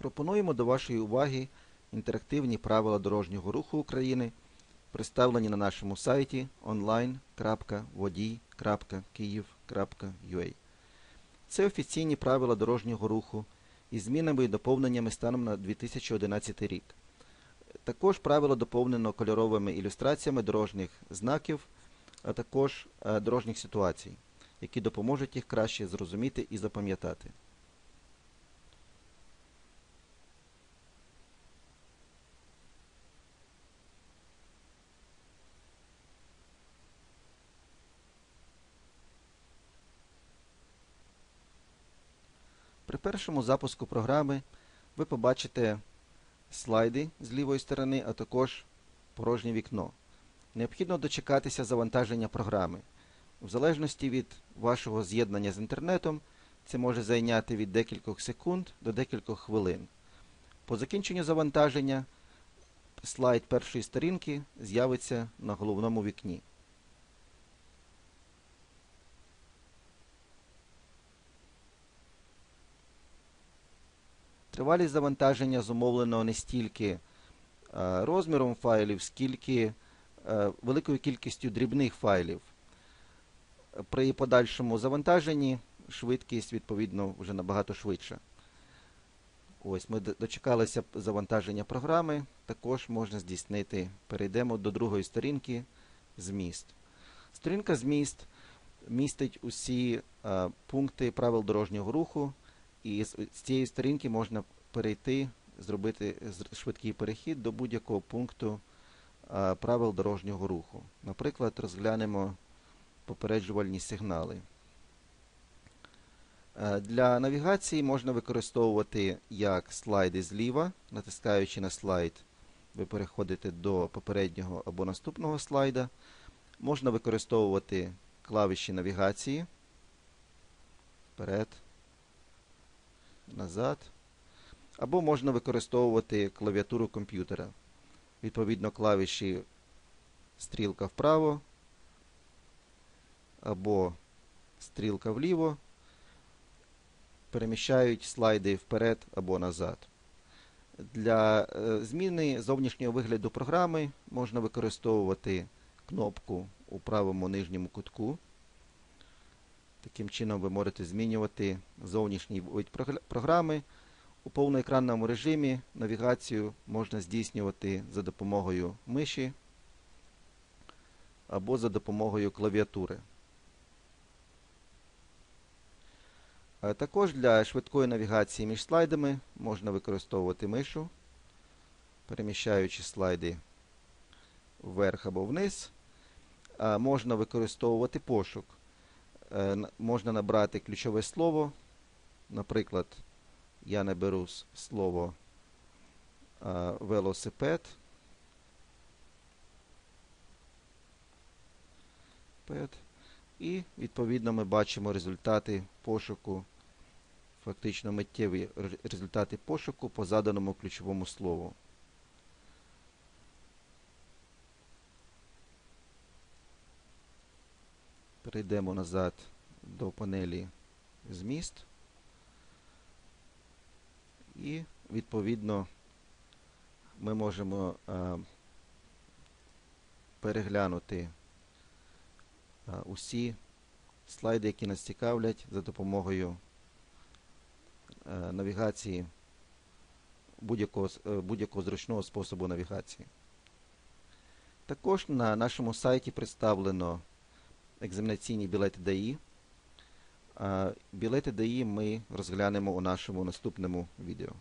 Пропонуємо до вашої уваги інтерактивні правила дорожнього руху України, представлені на нашому сайті online.водій.kyiv.ua. Це офіційні правила дорожнього руху із змінами і доповненнями станом на 2011 рік. Також правило доповнено кольоровими ілюстраціями дорожніх знаків, а також е, дорожніх ситуацій, які допоможуть їх краще зрозуміти і запам'ятати. Першому запуску програми ви побачите слайди з лівої сторони, а також порожнє вікно. Необхідно дочекатися завантаження програми. В залежності від вашого з'єднання з інтернетом, це може зайняти від декількох секунд до декількох хвилин. По закінченню завантаження слайд першої сторінки з'явиться на головному вікні. Тривалість завантаження зумовлено не стільки е, розміром файлів, скільки е, великою кількістю дрібних файлів. При подальшому завантаженні швидкість, відповідно, вже набагато швидша. Ось ми дочекалися завантаження програми. Також можна здійснити. Перейдемо до другої сторінки зміст. Сторінка зміст містить усі а, пункти правил дорожнього руху, і з, цієї сторінки можна перейти, зробити швидкий перехід до будь-якого пункту правил дорожнього руху. Наприклад, розглянемо попереджувальні сигнали. Для навігації можна використовувати як слайди зліва, натискаючи на слайд, ви переходите до попереднього або наступного слайда. Можна використовувати клавіші навігації вперед, назад. Або можна використовувати клавіатуру комп'ютера. Відповідно, клавіші стрілка вправо або стрілка вліво переміщають слайди вперед або назад. Для е, зміни зовнішнього вигляду програми можна використовувати кнопку у правому нижньому кутку. Таким чином ви можете змінювати зовнішній вид програми. У повноекранному режимі навігацію можна здійснювати за допомогою миші або за допомогою клавіатури. Також для швидкої навігації між слайдами можна використовувати мишу, переміщаючи слайди вверх або вниз. Можна використовувати пошук. Е, можна набрати ключове слово. Наприклад, я наберу слово велосипед. І, відповідно, ми бачимо результати пошуку, фактично миттєві результати пошуку по заданому ключовому слову. Перейдемо назад до панелі зміст. І, відповідно, ми можемо а, переглянути усі слайди, які нас цікавлять за допомогою е, навігації будь-якого е, будь зручного способу навігації. Також на нашому сайті представлено екзаменаційні білети ДАІ. Білети ДАІ ми розглянемо у нашому наступному відео.